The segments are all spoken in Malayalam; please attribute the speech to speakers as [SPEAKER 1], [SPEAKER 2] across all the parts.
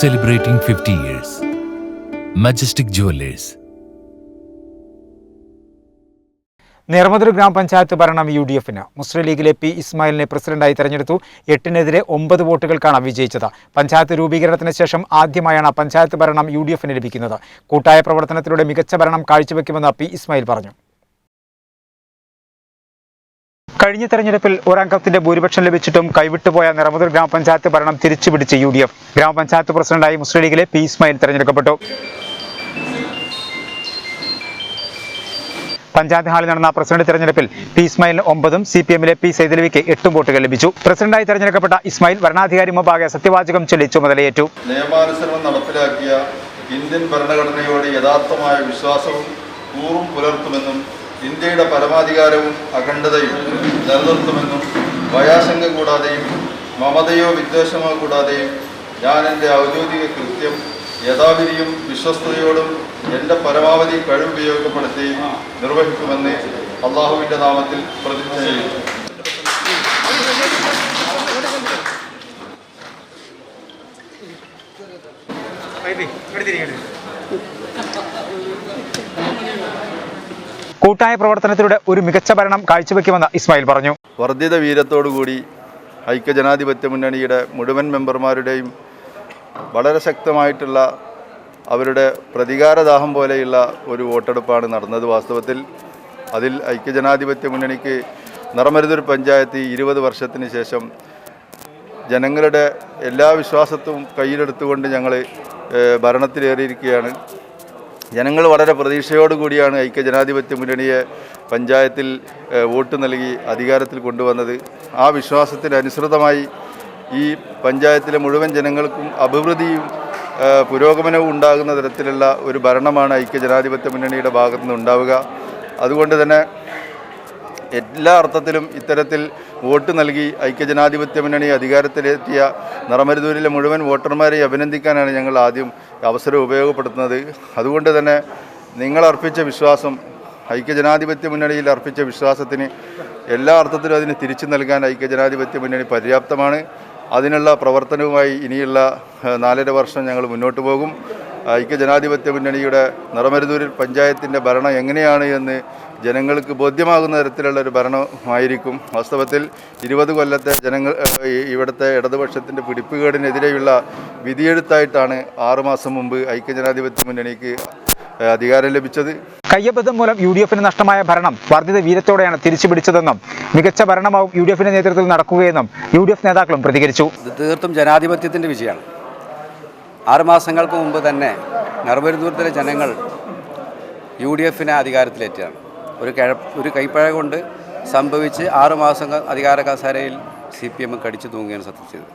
[SPEAKER 1] celebrating 50 years. Majestic Jewelers.
[SPEAKER 2] നേർമതൂർ ഗ്രാമപഞ്ചായത്ത് ഭരണം യു ഡി എഫിന്. മുസ്ലിം ലീഗിലെ പി ഇസ്മായിലിനെ പ്രസിഡന്റായി തെരഞ്ഞെടുത്തു. എട്ടിനെതിരെ ഒമ്പത് വോട്ടുകൾക്കാണ് വിജയിച്ചത്. പഞ്ചായത്ത് രൂപീകരണത്തിന് ശേഷം ആദ്യമായാണ് പഞ്ചായത്ത് ഭരണം യു ഡി എഫിന് ലഭിക്കുന്നത്. കൂട്ടായ പ്രവർത്തനത്തിലൂടെ മികച്ച ഭരണം കാഴ്ചവെക്കുമെന്ന് പി ഇസ്മായിൽ പറഞ്ഞു. കഴിഞ്ഞ തെരഞ്ഞെടുപ്പിൽ ഒരംഗത്തിന്റെ ഭൂരിപക്ഷം ലഭിച്ചിട്ടും കൈവിട്ടുപോയ നിറമതൂർ ഗ്രാമപഞ്ചായത്ത് ഭരണം തിരിച്ചുപിടിച്ച് യു ഡി എഫ്. ഗ്രാമപഞ്ചായത്ത് പ്രസിഡന്റായി മുസ്ലിം ലീഗിലെ പി ഇസ്മായിൽ തെരഞ്ഞെടുക്കപ്പെട്ടു. പഞ്ചായത്ത് ഹാളിൽ നടന്ന പ്രസിഡന്റ് തെരഞ്ഞെടുപ്പിൽ പി ഇസ്മായിലിന് ഒമ്പതും സി പി എമ്മിലെ പി സൈദലവിക്ക് എട്ടും വോട്ടുകൾ ലഭിച്ചു. പ്രസിഡന്റായി തെരഞ്ഞെടുക്കപ്പെട്ട ഇസ്മായിൽ ഭരണാധികാരി മുമ്പാകെ സത്യവാചകം ചൊല്ലി ചുമതലയേറ്റു.
[SPEAKER 3] നിയമാനുസരണം നടപ്പിലാക്കിയ ഇന്ത്യൻ ഭരണഘടനയോട് യഥാർത്ഥമായ വിശ്വാസവും കൂറും പുലർത്തുമെന്നും ഇന്ത്യയുടെ പരമാധികാരവും അഖണ്ഡതയും നിലനിർത്തുമെന്നും ഭയാശങ്ക കൂടാതെയും മമതയോ വിദ്വേഷമോ കൂടാതെയും ഞാൻ എന്റെ ഔദ്യോഗിക കൃത്യം യഥാവിധിയും വിശ്വസ്തയോടും എന്റെ പരമാവധി കഴിവുപയോഗപ്പെടുത്തി നിർവഹിക്കുമെന്ന് അള്ളാഹുവിന്റെ നാമത്തിൽ പ്രതിജ്ഞ ചെയ്യുന്നു.
[SPEAKER 2] കൂട്ടായ പ്രവർത്തനത്തിലൂടെ ഒരു മികച്ച ഭരണം കാഴ്ചവെക്കുമെന്ന് ഇസ്മായിൽ പറഞ്ഞു.
[SPEAKER 3] വർദ്ധിത വീരത്തോടുകൂടി ഐക്യ ജനാധിപത്യ മുന്നണിയുടെ മുഴുവൻ മെമ്പർമാരുടെയും വളരെ ശക്തമായിട്ടുള്ള അവരുടെ പ്രതികാരദാഹം പോലെയുള്ള ഒരു വോട്ടെടുപ്പാണ് നടന്നത് വാസ്തവത്തിൽ. അതിൽ ഐക്യജനാധിപത്യ മുന്നണിക്ക് നിറമരുതൊരു പഞ്ചായത്ത് ഇരുപത് വർഷത്തിന് ശേഷം ജനങ്ങളുടെ എല്ലാ വിശ്വാസത്തും കയ്യിലെടുത്തുകൊണ്ട് ഞങ്ങൾ ഭരണത്തിലേറിയിരിക്കുകയാണ്. ജനങ്ങൾ വളരെ പ്രതീക്ഷയോടുകൂടിയാണ് ഐക്യജനാധിപത്യ മുന്നണിയെ പഞ്ചായത്തിൽ വോട്ട് നൽകി അധികാരത്തിൽ കൊണ്ടുവന്നത്. ആ വിശ്വാസത്തിന് അനുസൃതമായി ഈ പഞ്ചായത്തിലെ മുഴുവൻ ജനങ്ങൾക്കും അഭിവൃദ്ധിയും പുരോഗമനവും ഉണ്ടാകുന്ന തരത്തിലുള്ള ഒരു ഭരണമാണ് ഐക്യ ജനാധിപത്യ മുന്നണിയുടെ ഭാഗത്തു നിന്ന് ഉണ്ടാവുക. അതുകൊണ്ട് തന്നെ എല്ലാ അർത്ഥത്തിലും ഇത്തരത്തിൽ വോട്ട് നൽകി ഐക്യജനാധിപത്യ മുന്നണി അധികാരത്തിലെത്തിയ നിറമരുതൂരിലെ മുഴുവൻ വോട്ടർമാരെ അഭിനന്ദിക്കാനാണ് ഞങ്ങൾ ആദ്യം അവസരം ഉപയോഗപ്പെടുത്തുന്നത്. അതുകൊണ്ട് തന്നെ നിങ്ങൾ അർപ്പിച്ച വിശ്വാസം ഐക്യജനാധിപത്യ മുന്നണിയിൽ അർപ്പിച്ച വിശ്വാസത്തിന് എല്ലാ അർത്ഥത്തിലും അതിന് തിരിച്ചു നൽകാൻ ഐക്യജനാധിപത്യ മുന്നണി പര്യാപ്തമാണ്. അതിനുള്ള പ്രവർത്തനവുമായി ഇനിയുള്ള നാലര വർഷം ഞങ്ങൾ മുന്നോട്ട് പോകും. ഐക്യ ജനാധിപത്യ മുന്നണിയുടെ നിറമരുതൂരിൽ പഞ്ചായത്തിന്റെ ഭരണം എങ്ങനെയാണ് എന്ന് ജനങ്ങൾക്ക് ബോധ്യമാകുന്ന തരത്തിലുള്ള ഒരു ഭരണമായിരിക്കും. വാസ്തവത്തിൽ ഇരുപത് കൊല്ലത്തെ ജനങ്ങൾ ഇവിടുത്തെ ഇടതുപക്ഷത്തിന്റെ പിടിപ്പുകേടിനെതിരെയുള്ള വിധിയെഴുത്തായിട്ടാണ് ആറുമാസം മുമ്പ് ഐക്യജനാധിപത്യ മുന്നണിക്ക് ഏഹ്, അധികാരം ലഭിച്ചത്?
[SPEAKER 2] കയ്യബദ്ധം മൂലം യു ഡി എഫിന് നഷ്ടമായ ഭരണം വർദ്ധിത തിരിച്ചു പിടിച്ചതെന്നും മികച്ച ഭരണമാവും യു ഡി എഫിന്റെ നേതൃത്വത്തിൽ നടക്കുകയെന്നും യു ഡി എഫ് നേതാക്കളും പ്രതികരിച്ചു.
[SPEAKER 4] ഇത് തീർത്തും ജനാധിപത്യത്തിന്റെ വിജയമാണ്. ആറുമാസങ്ങൾക്ക് മുമ്പ് തന്നെ നെറുമരുന്നൂരത്തിലെ ജനങ്ങൾ യു ഡി എഫിനെ അധികാരത്തിലേറ്റാണ്. ഒരു കിഴ ഒരു കൈപ്പഴ കൊണ്ട് സംഭവിച്ച് ആറുമാസം അധികാര കസേരയിൽ സി പി എം കടിച്ചു തൂങ്ങുകയാണ് സത്യം ചെയ്തത്.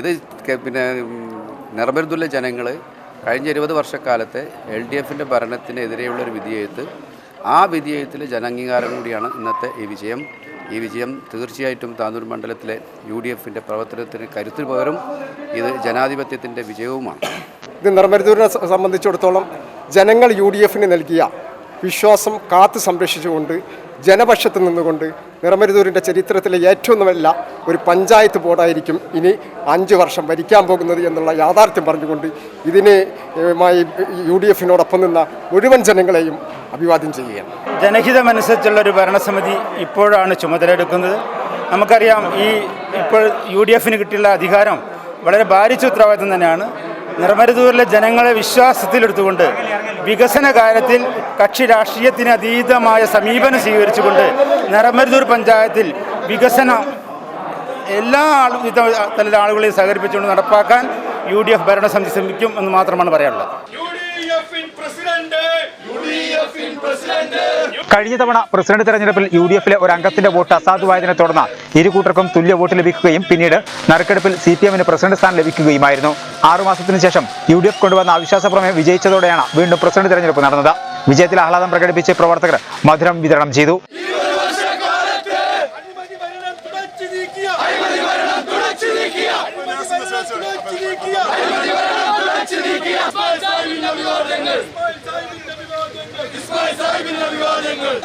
[SPEAKER 4] ഇത് പിന്നെ നെറുമരുന്നൂരിലെ ജനങ്ങൾ കഴിഞ്ഞ ഇരുപത് വർഷക്കാലത്തെ എൽ ഡി എഫിന്റെ ഭരണത്തിനെതിരെയുള്ളൊരു വിധിയെഴുത്ത്. ആ വിധിയെഴുത്തിൽ ജനാംഗീകാരം കൂടിയാണ് ഇന്നത്തെ ഈ വിജയം. ഈ വിജയം തീർച്ചയായിട്ടും താനൂർ മണ്ഡലത്തിലെ യു ഡി എഫിന്റെ പ്രവർത്തനത്തിന് കരുത്തിൽ പകരും. ഇത് ജനാധിപത്യത്തിന്റെ വിജയവുമാണ്.
[SPEAKER 5] ഇത് നിർമ്മരുതൂരിനെ സംബന്ധിച്ചിടത്തോളം ജനങ്ങൾ യു ഡി എഫിന് നൽകിയ വിശ്വാസം കാത്തു സംരക്ഷിച്ചുകൊണ്ട് ജനപക്ഷത്ത് നിന്നുകൊണ്ട് നിറമരുതൂരിന്റെ ചരിത്രത്തിലെ ഏറ്റവും നല്ല ഒരു പഞ്ചായത്ത് ബോർഡായിരിക്കും ഇനി അഞ്ച് വർഷം ഭരിക്കാൻ പോകുന്നത് എന്നുള്ള യാഥാർത്ഥ്യം പറഞ്ഞുകൊണ്ട് ഇതിന് മായി യു ഡി എഫിനോടൊപ്പം നിന്ന മുഴുവൻ ജനങ്ങളെയും അഭിവാദ്യം ചെയ്യുകയാണ്.
[SPEAKER 6] ജനഹിതമനുസരിച്ചുള്ള ഒരു ഭരണസമിതി ഇപ്പോഴാണ് ചുമതലയെടുക്കുന്നത്. നമുക്കറിയാം ഈ ഇപ്പോൾ യു ഡി എഫിന് കിട്ടിയുള്ള അധികാരം വളരെ ഭാരിച്ച ഉത്തരവാദിത്വം തന്നെയാണ്. നിറമരുതൂരിലെ ജനങ്ങളെ വിശ്വാസത്തിലെടുത്തുകൊണ്ട് വികസന കാര്യത്തിൽ കക്ഷി രാഷ്ട്രീയത്തിന് അതീതമായ സമീപനം സ്വീകരിച്ചുകൊണ്ട് നിറമരുതൂർ പഞ്ചായത്തിൽ വികസന എല്ലാ തരം ആളുകളെയും സഹകരിപ്പിച്ചുകൊണ്ട് നടപ്പാക്കാൻ യു ഡി എഫ് ഭരണസമിതി ശ്രമിക്കും എന്ന് മാത്രമാണ് പറയാനുള്ളത്.
[SPEAKER 2] കഴിഞ്ഞ തവണ പ്രസിഡന്റ് തെരഞ്ഞെടുപ്പിൽ യു ഡി എഫിലെ ഒരു അംഗത്തിന്റെ വോട്ട് അസാധുവായതിനെ തുടർന്ന് ഇരു കൂട്ടർക്കും തുല്യ വോട്ട് ലഭിക്കുകയും പിന്നീട് നറുക്കെടുപ്പിൽ സി പി എമ്മിന് പ്രസിഡന്റ് സ്ഥാനം ലഭിക്കുകയുമായിരുന്നു. ആറുമാസത്തിന് ശേഷം യു ഡി എഫ് കൊണ്ടുവന്ന അവിശ്വാസ പ്രമേയം വിജയിച്ചതോടെയാണ് വീണ്ടും പ്രസിഡന്റ് തെരഞ്ഞെടുപ്പ് നടന്നത്. വിജയത്തിൽ ആഹ്ലാദം പ്രകടിപ്പിച്ച് പ്രവർത്തകർ മധുരം വിതരണം ചെയ്തു.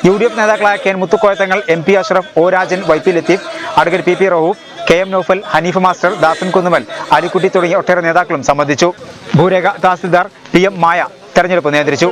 [SPEAKER 2] യു ഡി എഫ് നേതാക്കളായ K Muthukoya Thangal M P Ashraf O Rajan Y P Latheef advocate P P റഹു K M Naufal Haneef master Dasan Kunnummal Alikutty തുടങ്ങിയ ഒട്ടേറെ നേതാക്കളും സംബന്ധിച്ചു. ഭൂരേഖ തഹസിൽദാർ പി എം മായ തെരഞ്ഞെടുപ്പ് നിയന്ത്രിച്ചു.